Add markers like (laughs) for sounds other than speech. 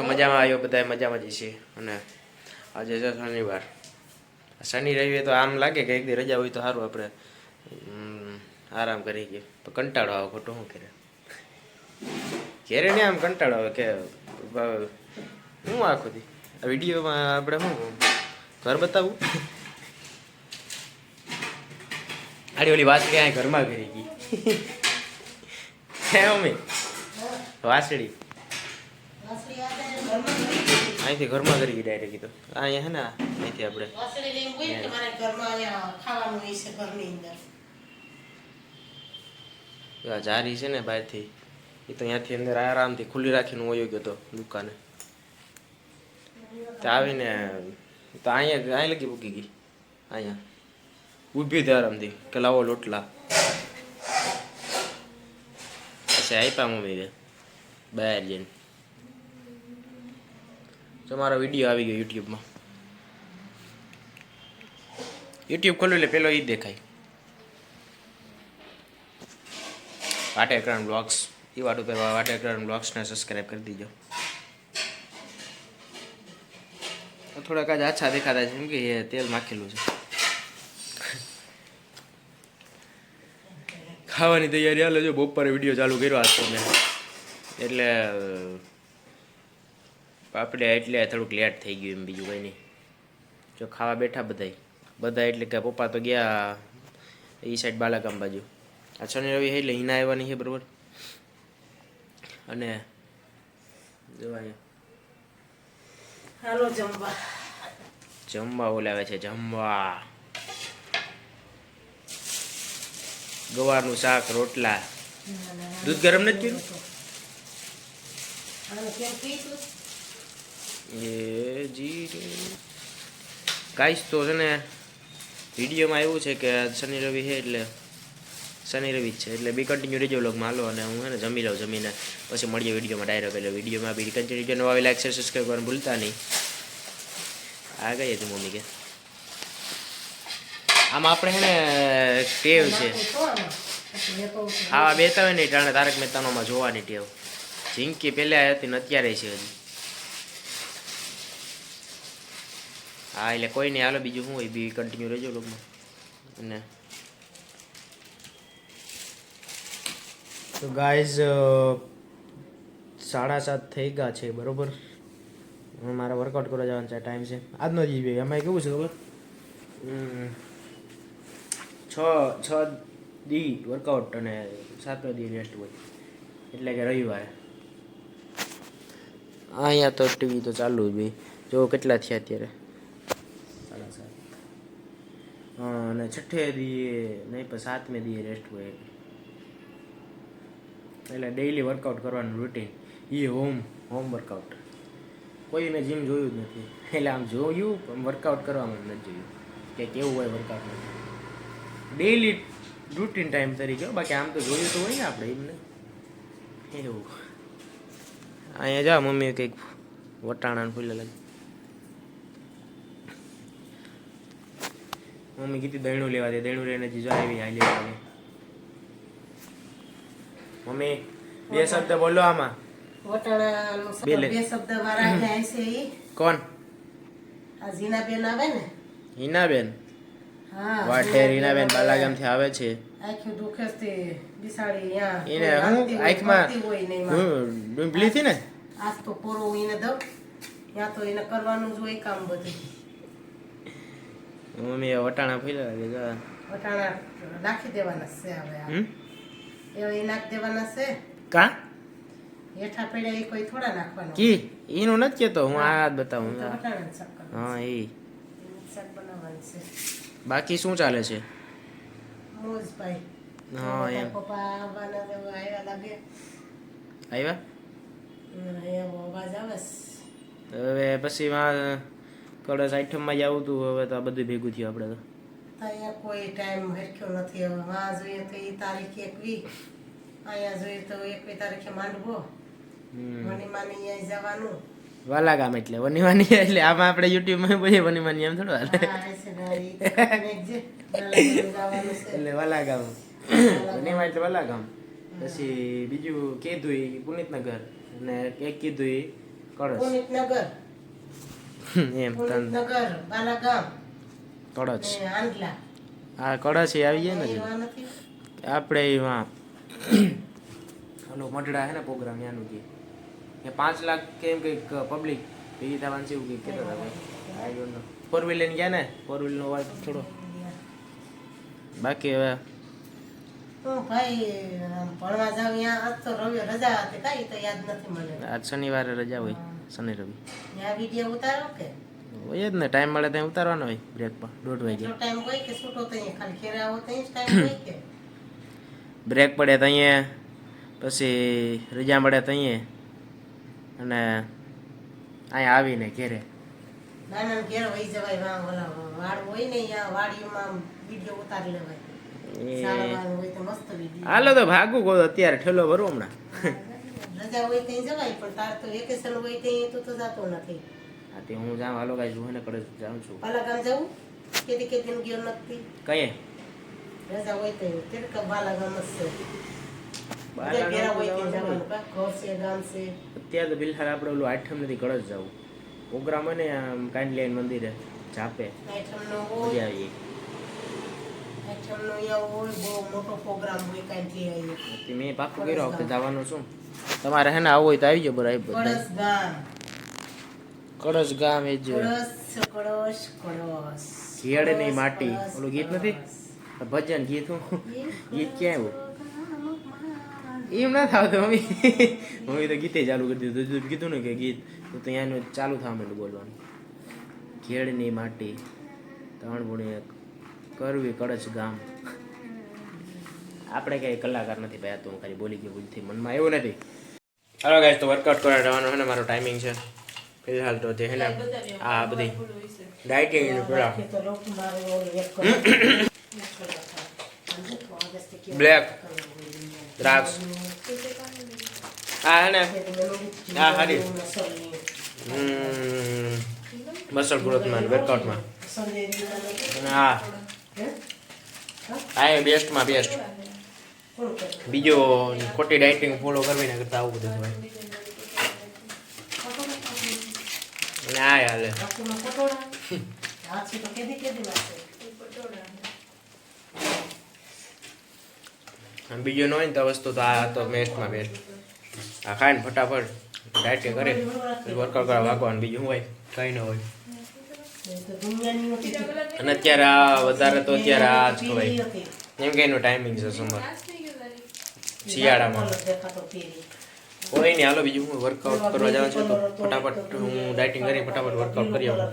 છો મજામાં આવ્યો બધા મજામાં જ છીએ અને આજે છે શનિવાર. શનિ રવિએ તો આમ લાગે કે એક દી રજા હોય તો સારું આપણે આરામ કરી ગયો તો કંટાળો આવે ખોટું શું કરે? ઘેરે નહીં આમ કંટાળો આવે કે હું આખું દી? આ વિડીયોમાં આપણે શું ઘર બતાવું? આડી ઓલી વાત ક્યાંય ઘરમાં કરી ગઈ. (laughs) હે, મમ્મી? વાસળી? અહીંથી ઘરમાં કરી ગઈ ડાયરેક્ટ કીધું. અહીંયા હે ને અહીંથી આપણે. જારી છે ને બહારથી એ તો ત્યાંથી અંદર આરામથી ખુલ્લી રાખીને વયો ગયો તો દુકાને. તો આવીને તો અહીંયા અહીં લગી મૂકી ગઈ. અહીંયા. ઊભી હતી આરામથી કે લાવો લોટલા. પછી આપ્યા મમ્મીને બહાર જઈને. તો મારો વીડિયો આવી ગયો યુટ્યુબમાં. યુટ્યુબ ખોલ્યું એટલે પેલો એ દેખાય. વાટેકરણ બ્લોગ્સ એ વાટ ઉપર વાટેકરણ બ્લોગ્સને સબસ્ક્રાઈબ કરી દીજો. થોડાક આજ આછા દેખાતા છે કે એ તેલ માખેલું છે. ખાવાની તૈયારી હાલે જો બપોરે વીડિયો ચાલુ કર્યો આજ તો એટલે આપણે એટલે થોડુંક લેટ થઈ ગયું એમ બીજું કંઈ નહીં. જો ખાવા બેઠા બધાય. બધા એટલે કે પપ્પા તો ગયા એ સાઈડ બાલાગામ બાજુ. આ શનિ રવિ એટલે હિના આવવાની છે બરોબર. અને હાલો જમવા. જમવા બોલાવે છે જમવા. ગવારનું શાક રોટલા. દૂધ ગરમ નથી પીવું એ જી. ગાઈસ તો છે ને વિડીયોમાં એવું છે કે શનિ રવિ છે એટલે શનિ રવિ છે. એટલે બી કન્ટિન્યુ રેજો લોગમાં હાલો અને હું ને જમી લઉં જમીને. પછી મળીએ વિડીયોમાં ડાયરેક્ટ એટલે વિડીયોમાં બી કન્ટિન્યુ નવા લાઈક શેર સબસ્ક્રાઈબ કરવાનું ભૂલતા નહીં. આ ગઈ હતી મમ્મી કે? આમાં આપણે છે ને ટેવ છે. હા બે આમાં. પછી એ કહું છું, આવા બેતા હોય ને ટાણે તારક મહેતાનોમાં જોવાની ટેવ. જિંદગી પહેલાં હતી ને અત્યારે છે હજી. હા એટલે કોઈ નહીં. હાલો બીજું શું હોય? બી કન્ટિન્યુ રહેજો લોકમાં અને તો ગાઈઝ સાડા સાત થઈ ગયા છે બરોબર? મારે વર્કઆઉટ કરવા જવાનું છે ટાઈમ છે. આજનો જ ઈ એમાં કેવું છે ખબર? છ છ દી વર્કઆઉટ અને સાતમા દી રેસ્ટ હોય. એટલે કે રવિવારે. અહીંયા તો ટીવી તો ચાલુ જ ભાઈ જો કેટલા થયા અત્યારે સાડા સાત હા અને છઠ્ઠે દીએ નહીં, પણ સાતમે દીએ રેસ્ટ હોય. એટલે ડેઈલી વર્કઆઉટ કરવાનું રૂટીન એ હોમ હોમ વર્કઆઉટ કોઈ મેં જીમ જોયું જ નથી. એટલે આમ જોયું, પણ વર્કઆઉટ કરવામાં નથી જોયું. કે કેવું હોય વર્કઆઉટ ડેઈલી રૂટીન ટાઈમ તરીકે. બાકી આમ તો જોયું તો હોય ને આપણે એમને એવું. અહીંયા જા મમ્મી કંઈક વટાણાને ફૂલે લાગે. મમ્મી કીધું દહીણું લેવા દે દહીણું લઈને જીજો આવી હાલી આવે મમ્મી બે શબ્દ બોલો આમાં. બે શબ્દ વાળા જાય છે ઈ. કોણ? આ ઝીનાબેન આવે ને? હિનાબેન? હા વાટેર હિનાબેન બાલાગામથી આવે છે. આખી દુખે છે બિસાડી યા એને હું આંખમાં હોય ને હું ડુંબલી થી ને? આજ તો પોરો એને દઉં. યા તો એને કરવાનું જ હોય કામ બધું. મમ્મી વટાણા ફેલા જા વટાણા નાખી દેવાના છે હવે એ નાખી દેવાના છે. કા? હેઠા પડ્યા એ કોઈ થોડા નાખવાના કી? એનું નથી કેતો હું આ બતાવું. હા એ બાકી શું ચાલે છે? મોજભાઈ. હા એમ. પપ્પા આવવાના આવ્યા લાગે. આવ્યા? હવે પછી માં કળશ આઠમમાં જ આવતું હવે તો આ બધું ભેગું થયું આપણે તો. અહીંયા કોઈ ટાઈમ હરખ્યો નથી. હવે વા જોઈએ તો એ તારીખ એકવી. અહીંયા જોઈએ તો એકવી તારીખે માંડવો. વનીમાની અહીંયા જવાનું. વાલા ગામ એટલે વનીવાની એટલે આમાં આપણે યુટ્યુબમાં બોલીએ વનીમાની એમ થોડું હાલે. એટલે વાલા ગામ. વનીમાં એટલે વાલા ગામ. પછી બીજું કીધું પુનિતનગર. અને એક કીધું કળશ. પુનિતનગર. એમ હા બાલાગામ. ને આંધલા. એ આવી જાય ને આપણે એમાં ઓલો મઢડા હે ને પ્રોગ્રામ ત્યાંનું જે એ પાંચ લાખ કેમ કંઈક પબ્લિક એ થવાનું છે એવું કંઈક કહેતા હતા I don't know four wheel લઈને ગયા ને? ફોર વ્હીલનો વાત થોડો. બાકી હવે ભાઈ ભણવા જાવ ત્યાં આજ તો રવિ રજા હતી. કઈ તો યાદ નથી મને. આજ શનિવારે રજા હોય. શનિ રવિ. વીડિયો ઉતારો કે? હોય જ ને ટાઈમ મળે ત્યાં ઉતારવાનો હોય બ્રેકમાં દોઢ વાગે. એટલો ટાઈમ હોય કે છૂટો તો અહીંયા ખાલી ઘેરે આવો ટાઈમ હોય કે? (coughs) બ્રેક પડે ત્યાં પછી રજા મળે ત્યાં અને અહીંયા આવીને ઘેરે. નાના ઘેર વહી જવાય વાં ઓલા વાડ હોય ને અહીંયા વાડીમાં વીડિયો ઉતારી લેવાય. એ. સાડા હોય તો મસ્ત વીડિયો હાલો તો ભાગું કહો અત્યારે ઠેલો ભરું હમણાં. રજા હોય ત્યાં જવાય પણ તાર તો વેકેશન હોય ત્યાં તું તો જતો નથી. હા તે હું જાઉં હાલો કાંઈ જોઈને કડે જાઉં છું. બાલાગામ જવું કેદી કેદી ગયો નથી. કઈ? રજા હોય ત્યાં જવાનું જવાનું કા ઘર છે ગામ છે. અત્યારે બિલહાલ આપણે ઓલું આઠમ નથી કળશ જવું પ્રોગ્રામ હોય ને આમ કાંડલિયાન મંદિરે જાપે. મજા હોય. આવી આઈટમનો અહીંયા હોય બહુ મોટો પ્રોગ્રામ હોય કાંઈ તે મેં પાકું કર્યો વખતે જવાનું છું. તમારે હે ને આવવું હોય તો આવી જાય બરાબર કળશ ગામ. કળશ ગામ એ જ. કળશ કળશ કળશ. ઘેડની માટી. ઓલું ગીત નથી? ભજન ગીત હું? ગીત ક્યાં આવ્યું? એમ ના થાવ તો મમ્મી. મમ્મી તો ગીતે ચાલુ કરી દીધું. કીધું ને કે ગીત તો ત્યાંનું ચાલુ થવા માંડ્યું બોલવાનું. ઘેડની માટી. ત્રણ ગુણી એક. કરવી કળશ ગામ. આપણે કંઈ કલાકાર નથી ભાઈ તું તો હું ખાલી બોલી ગયો ભૂલથી મનમાં એવું નથી. હાલો ગાઈસ તો વર્કઆઉટ કરવા જવાનો છે ને મારો ટાઈમિંગ છે. ફિલહાલ તો જે છે ને આ બધી ડાયટિંગ પેલા. તો લોકો મારે ઓલું એક બ્લેક દ્રાક્ષ. હા હે ને હા હારી. મસલ ગ્રોથમાં વર્કઆઉટમાં હા. આ આ બેસ્ટમાં બેસ્ટ બીજો ખોટી ડાયટિંગ ફોલો કરવી ને કરતા આવું બધું હોય. આ હાલે. બીજો ન હોય ને તો વસ્તુ તો આ તો બેસ્ટમાં બેસ્ટ આ ખાઈને ફટાફટ. ડાયટિંગ કરે. વર્કઆઉટ કરવા વાગવાનું. બીજું હોય? કંઈ ન હોય. અને અત્યારે આ વધારે તો અત્યારે આ જ ખવાય. એમ કે એનું ટાઈમિંગ છે સમર શિયાળામાં. કોઈ નહીં હાલો બીજું હું વર્કઆઉટ કરવા જાઉં છું તો ફટાફટ હું ડાયટિંગ કરી ફટાફટ વર્કઆઉટ કરી આવું.